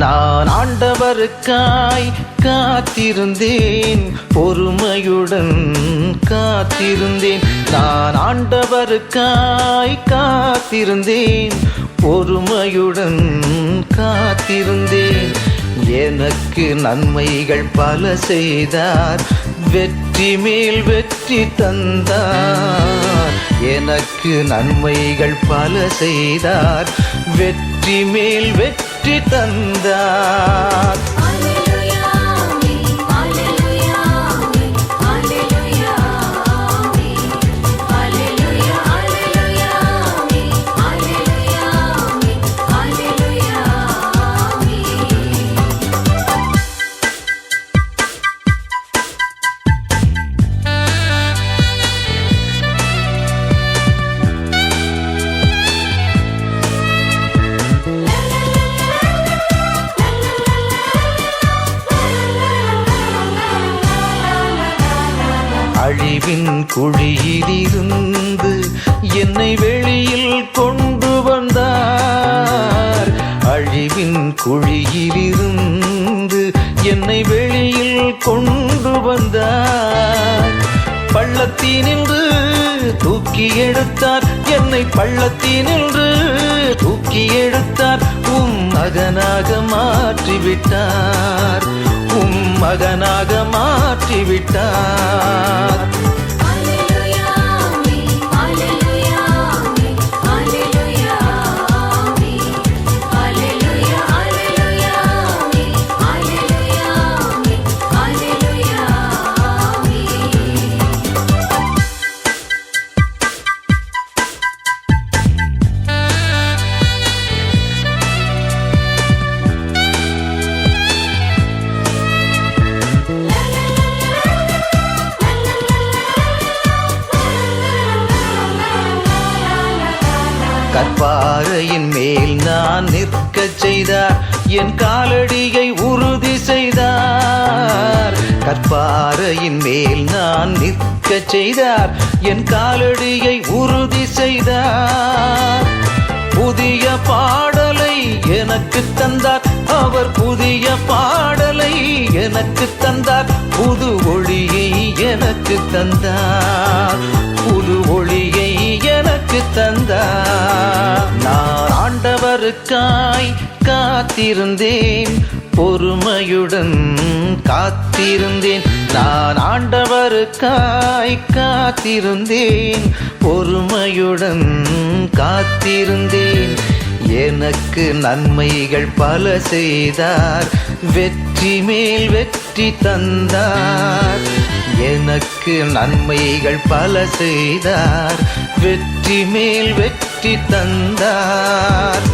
நான் ஆண்டவருக்காய் காத்திருந்தேன் பொறுமையுடன் காத்திருந்தேன். நான் ஆண்டவருக்காய் காத்திருந்தேன் பொறுமையுடன் காத்திருந்தேன். எனக்கு நன்மைகள் பல செய்தார் வெற்றி மேல் வெற்றி தந்தார். எனக்கு நன்மைகள் பல செய்தார் வெற்றி மேல் வெற்றி தந்தார். அழிவின் குழியிலிருந்து என்னை வெளியில் கொண்டு வந்தார். அழிவின் குழியிலிருந்து என்னை வெளியில் கொண்டு வந்தார். பள்ளத்தினின்று தூக்கி எடுத்தார். என்னை பள்ளத்தினின்று தூக்கி எடுத்தார். உம் மகனாக மாற்றிவிட்டார். உம் மகனாக மாற்றிவிட்டார். கற்பாறையின் மேல் நான் நிற்கச் செய்தார். என் காலடியை உறுதி செய்தார். கற்பாறையின் மேல் நான் நிற்கச் செய்தார். என் காலடியை உறுதி செய்தார். புதிய பாடலை எனக்கு தந்தார். அவர் புதிய பாடலை எனக்கு தந்தார். புது ஒளியை எனக்கு தந்தார். புது ஒளியை எனக்கு தந்தார். ஆண்டவருக்காய் காத்திருந்தேன். பொறுமையுடன் காத்திருந்தேன். நான் ஆண்டவருக்காய் காத்திருந்தேன். பொறுமையுடன் காத்திருந்தேன். எனக்கு நன்மைகள் பல செய்தார். வெற்றி மேல் வெற்றி தந்தார். எனக்கு நன்மைகள் பல செய்தார். வெற்றி மேல் வெற்றி தந்தார்.